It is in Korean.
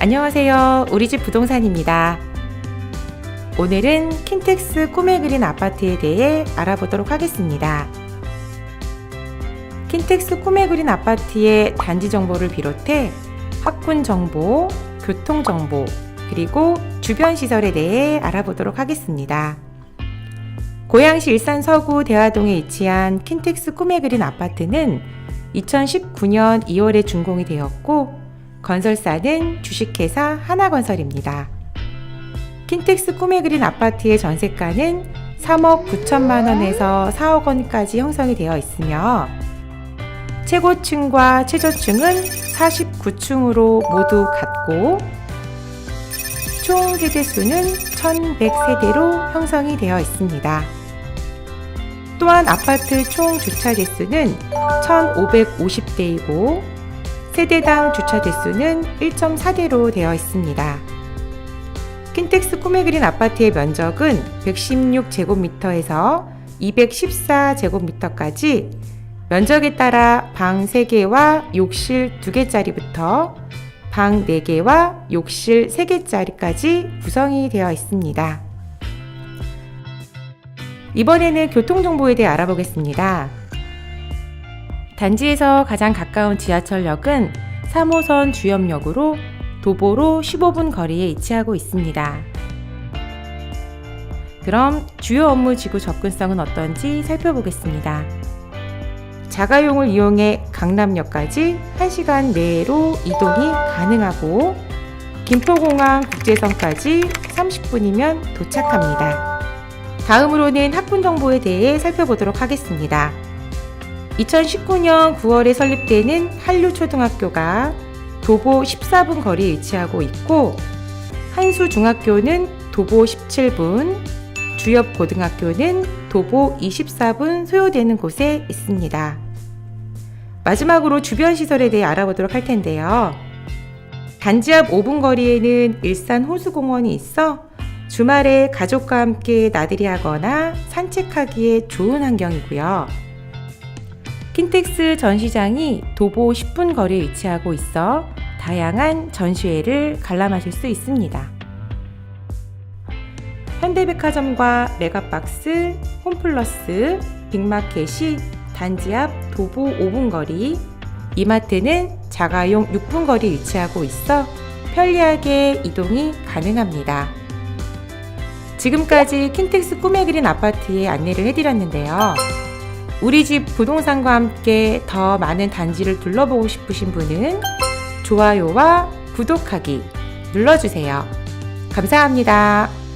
안녕하세요. 우리 집 부동산입니다. 오늘은 킨텍스 꿈의 그린 아파트에 대해 알아보도록 하겠습니다. 킨텍스 꿈의 그린 아파트의 단지 정보를 비롯해 학군 정보, 교통 정보, 그리고 주변 시설에 대해 알아보도록 하겠습니다. 고양시 일산 서구 대화동에 위치한 킨텍스 꿈의 그린 아파트는 2019년 2월에 준공이 되었고 건설사는 주식회사 하나건설입니다. 킨텍스 꿈의 그린 아파트의 전세가는 3억 9천만 원에서 4억 원까지 형성이 되어 있으며 최고층과 최저층은 49층으로 모두 같고 총 세대 수는 1100세대로 형성이 되어 있습니다. 또한 아파트 총 주차 대수는 1550대이고 세대당 주차 대수는 1.4대로 되어 있습니다. 킨텍스 꿈의 그린 아파트의 면적은 116제곱미터에서 214제곱미터까지 면적에 따라 방 3개와 욕실 2개짜리부터 방 4개와 욕실 3개짜리까지 구성이 되어 있습니다. 이번에는 교통정보에 대해 알아보겠습니다. 단지에서 가장 가까운 지하철역은 3호선 주염역으로 도보로 15분 거리에 위치하고 있습니다. 그럼 주요 업무 지구 접근성은 어떤지 살펴보겠습니다. 자가용을 이용해 강남역까지 1시간 내로 이동이 가능하고 김포공항 국제선까지 30분이면 도착합니다. 다음으로는 학군 정보에 대해 살펴보도록 하겠습니다. 2019년 9월에 설립되는 한류초등학교가 도보 14분 거리에 위치하고 있고 한수중학교는 도보 17분, 주엽고등학교는 도보 24분 소요되는 곳에 있습니다. 마지막으로 주변 시설에 대해 알아보도록 할 텐데요. 단지 앞 5분 거리에는 일산 호수공원이 있어 주말에 가족과 함께 나들이 하거나 산책하기에 좋은 환경이고요. 킨텍스 전시장이 도보 10분 거리에 위치하고 있어 다양한 전시회를 관람하실 수 있습니다. 현대백화점과 메가박스, 홈플러스, 빅마켓이 단지 앞 도보 5분 거리, 이마트는 자가용 6분 거리에 위치하고 있어 편리하게 이동이 가능합니다. 지금까지 킨텍스 꿈의 그린 아파트의 안내를 해드렸는데요. 우리 집 부동산과 함께 더 많은 단지를 둘러보고 싶으신 분은 좋아요와 구독하기 눌러주세요. 감사합니다.